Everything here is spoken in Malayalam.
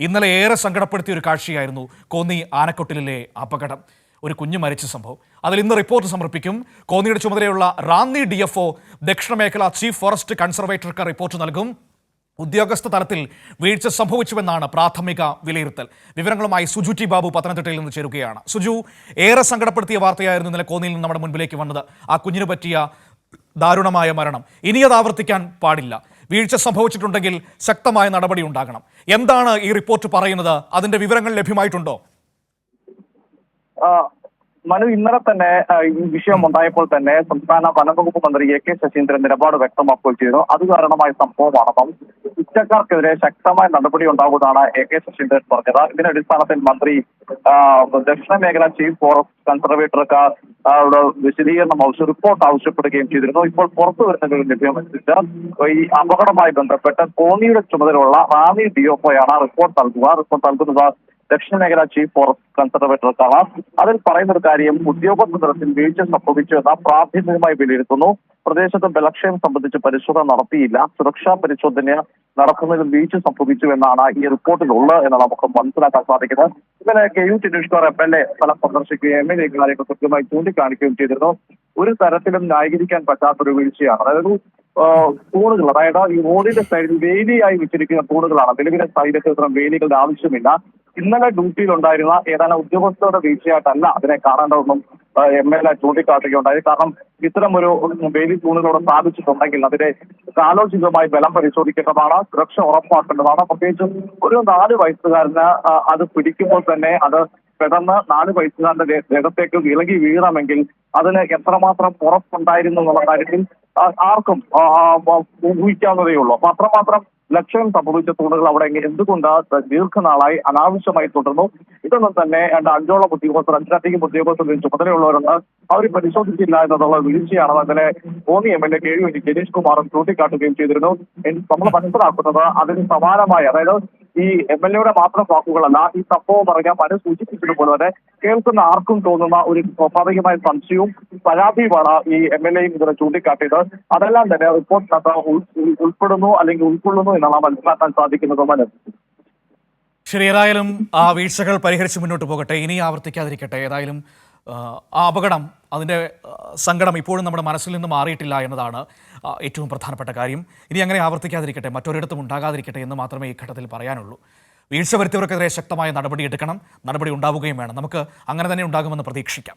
ഇന്നലെ ഏറെ സങ്കടപ്പെടുത്തിയ ഒരു കാഴ്ചയായിരുന്നു കോന്നി ആനക്കൊട്ടിലെ അപകടം. ഒരു കുഞ്ഞു മരിച്ച സംഭവം. അതിൽ ഇന്ന് റിപ്പോർട്ട് സമർപ്പിക്കും. കോന്നിയുടെ ചുമതലയുള്ള റാന്നി ഡി എഫ് ഒ ദക്ഷിണ മേഖല ചീഫ് ഫോറസ്റ്റ് കൺസർവേറ്റർക്ക് റിപ്പോർട്ട് നൽകും. ഉദ്യോഗസ്ഥ തലത്തിൽ വീഴ്ച സംഭവിച്ചുവെന്നാണ് പ്രാഥമിക വിലയിരുത്തൽ. വിവരങ്ങളുമായി സുജു ടി ബാബു പത്തനംതിട്ടയിൽ നിന്ന് ചേരുകയാണ്. സുജു ഏറെ സങ്കടപ്പെടുത്തിയ വാർത്തയായിരുന്നു ഇന്നലെ കോന്നിയിൽ നിന്ന് നമ്മുടെ മുൻപിലേക്ക് വന്നത്. ആ കുഞ്ഞിന് പറ്റിയ ദാരുണമായ മരണം. ഇനി അത് ആവർത്തിക്കാൻ പാടില്ല. വീഴ്ച സംഭവിച്ചിട്ടുണ്ടെങ്കിൽ ശക്തമായ നടപടി ഉണ്ടാകണം. എന്താണ് ഈ റിപ്പോർട്ട് പറയുന്നത്? അതിന്റെ വിവരങ്ങൾ ലഭ്യമായിട്ടുണ്ടോ? മനു ഇന്നലെ തന്നെ ഈ വിഷയം ഉണ്ടായപ്പോൾ തന്നെ സംസ്ഥാന വനംവകുപ്പ് മന്ത്രി എ കെ ശശീന്ദ്രൻ നിലപാട് വ്യക്തമാക്കുകയും ചെയ്തു. അത് കാരണമായ സംഭവമാണെന്നും കുറ്റക്കാർക്കെതിരെ ശക്തമായ നടപടി ഉണ്ടാകുമെന്നാണ് എ കെ ശശീന്ദ്രൻ പറഞ്ഞത്. ഇതിന്റെ അടിസ്ഥാനത്തിൽ മന്ത്രി ദക്ഷിണ മേഖല ചീഫ് ഫോറസ്റ്റ് കൺസർവേറ്റർക്ക് വിശദീകരണം ആവശ്യം റിപ്പോർട്ട് ആവശ്യപ്പെടുകയും ചെയ്തിരുന്നു. ഇപ്പോൾ പുറത്തു വരുന്ന വിവരം ലഭ്യമനുസരിച്ച് ഈ അപകടവുമായി ബന്ധപ്പെട്ട് കോന്നിയുടെ ചുമതലയുള്ള റാന്നി ഡിഒഒയാണ് റിപ്പോർട്ട് നൽകുക. റിപ്പോർട്ട് നൽകുന്നത് ദക്ഷിണ മേഖല ചീഫ് ഫോറസ്റ്റ് അതിൽ പറയുന്ന ഒരു കാര്യം ഉദ്യോഗസ്ഥ തലത്തിൽ വീഴ്ച സംഭവിച്ചു എന്ന പ്രാഥമികമായി വിലയിരുത്തുന്നു. പ്രദേശത്ത് ബലക്ഷയം സംബന്ധിച്ച് പരിശോധന നടത്തിയില്ല. സുരക്ഷാ പരിശോധന നടക്കുന്നതിൽ വീഴ്ച സംഭവിച്ചു എന്നാണ് ഈ റിപ്പോർട്ടിലുള്ളത് എന്നാണ് നമുക്ക് മനസ്സിലാക്കാൻ സാധിക്കുന്നത്. ഇന്നലെ കെ യു ടിനീഷ്കർ എം എൽ എ സ്ഥലം സന്ദർശിക്കുകയും എം എൽ എ കാര്യങ്ങൾ കൃത്യമായി ചൂണ്ടിക്കാണിക്കുകയും ചെയ്തിരുന്നു. ഒരു തരത്തിലും ന്യായീകരിക്കാൻ പറ്റാത്തൊരു വീഴ്ചയാണ്. അതായത് തൂണുകൾ അതായത് ഈ റോഡിന്റെ സൈഡിൽ വേലിയായി വെച്ചിരിക്കുന്ന തൂണുകളാണ്. നിലവിലെ സൈഡൊക്കെ ഇത്തരം വേലികളുടെ ആവശ്യമില്ല. ഇന്നലെ ഡ്യൂട്ടിയിലുണ്ടായിരുന്ന ഏതാനും ഉദ്യോഗസ്ഥരുടെ വീഴ്ചയായിട്ടല്ല അതിനെ കാണേണ്ടതെന്നും എം എൽ എ ചൂണ്ടിക്കാട്ടുകയുണ്ടായി കാരണം ഇത്തരം ഒരു വേലി തൂണുകളോട് സ്ഥാപിച്ചിട്ടുണ്ടെങ്കിൽ അതിനെ കാലോചിതമായി ബലം പരിശോധിക്കേണ്ടതാണ് സുരക്ഷ ഉറപ്പാക്കേണ്ടതാണ്. പ്രത്യേകിച്ചും ഒരു നാല് വയസ്സുകാരന് അത് പിടിക്കുമ്പോൾ തന്നെ അത് പെട്ടെന്ന് നാല് വയസ്സുകാരന്റെ രഥത്തേക്ക് ഇളകി വീഴണമെങ്കിൽ അതിന് എത്രമാത്രം ഉറപ്പുണ്ടായിരുന്നു എന്നുള്ള കാര്യത്തിൽ ആർക്കും ഊഹിക്കാവുന്നതേ ഉള്ളൂ. അപ്പൊ അത്രമാത്രം ലക്ഷ്യം സംഭവിച്ച തൂണുകൾ അവിടെ എന്തുകൊണ്ട് ദീർഘനാളായി അനാവശ്യമായി തുടർന്നു? ഇതൊന്നും തന്നെ രണ്ട് അഞ്ചോളം ഉദ്യോഗസ്ഥർ അഞ്ചിലധികം ഉദ്യോഗസ്ഥർ ചുമതലയുള്ളവരുണ്ട് അവർ പരിശോധിച്ചില്ല എന്നുള്ള വീഴ്ചയാണ് അതിനെ Konni M L A K Janeesh കുമാറും ചൂണ്ടിക്കാട്ടുകയും ചെയ്തിരുന്നു. നമ്മൾ മനസ്സിലാക്കുന്നത് അതിന് സമാനമായി അതായത് ഈ എം എൽ എയുടെ മാത്രം വാക്കുകളല്ല ഈ സംഭവം പറഞ്ഞാൽ മനു സൂചിപ്പിച്ചതുപോലെ തന്നെ കേൾക്കുന്ന ആർക്കും തോന്നുന്ന ഒരു സ്വാഭാവികമായ സംശയവും പരാതിയുമാണ് ഈ എം എൽ എയും ഇതിനെ ചൂണ്ടിക്കാട്ടിയത്. അതെല്ലാം തന്നെ റിപ്പോർട്ടിനകത്ത് ഉൾ- ഉൾ- ഉൾപ്പെടുന്നു അല്ലെങ്കിൽ ഉൾക്കൊള്ളുന്നു എന്നാണ് മനസ്സിലാക്കാൻ സാധിക്കുന്നത് ശരി ഏതായാലും ആ വീഴ്ചകൾ പരിഹരിച്ച് മുന്നോട്ട് പോകട്ടെ. ഇനി ആവർത്തിക്കാതിരിക്കട്ടെ. ഏതായാലും ആ, അപകടം അതിന്റെ സങ്കടം ഇപ്പോഴും നമ്മുടെ മനസ്സിൽ നിന്ന് മാറിയിട്ടില്ല എന്നതാണ് ഏറ്റവും പ്രധാനപ്പെട്ട കാര്യം. ഇനി അങ്ങനെ ആവർത്തിക്കാതിരിക്കട്ടെ മറ്റൊരിടത്തും ഉണ്ടാകാതിരിക്കട്ടെ എന്ന് മാത്രമേ ഈ ഘട്ടത്തിൽ പറയാനുള്ളൂ. വീഴ്ച വരുത്തിയവർക്കെതിരെ ശക്തമായ നടപടി എടുക്കണം നടപടി ഉണ്ടാവുകയും വേണം. നമുക്ക് അങ്ങനെ തന്നെ ഉണ്ടാകുമെന്ന് പ്രതീക്ഷിക്കാം.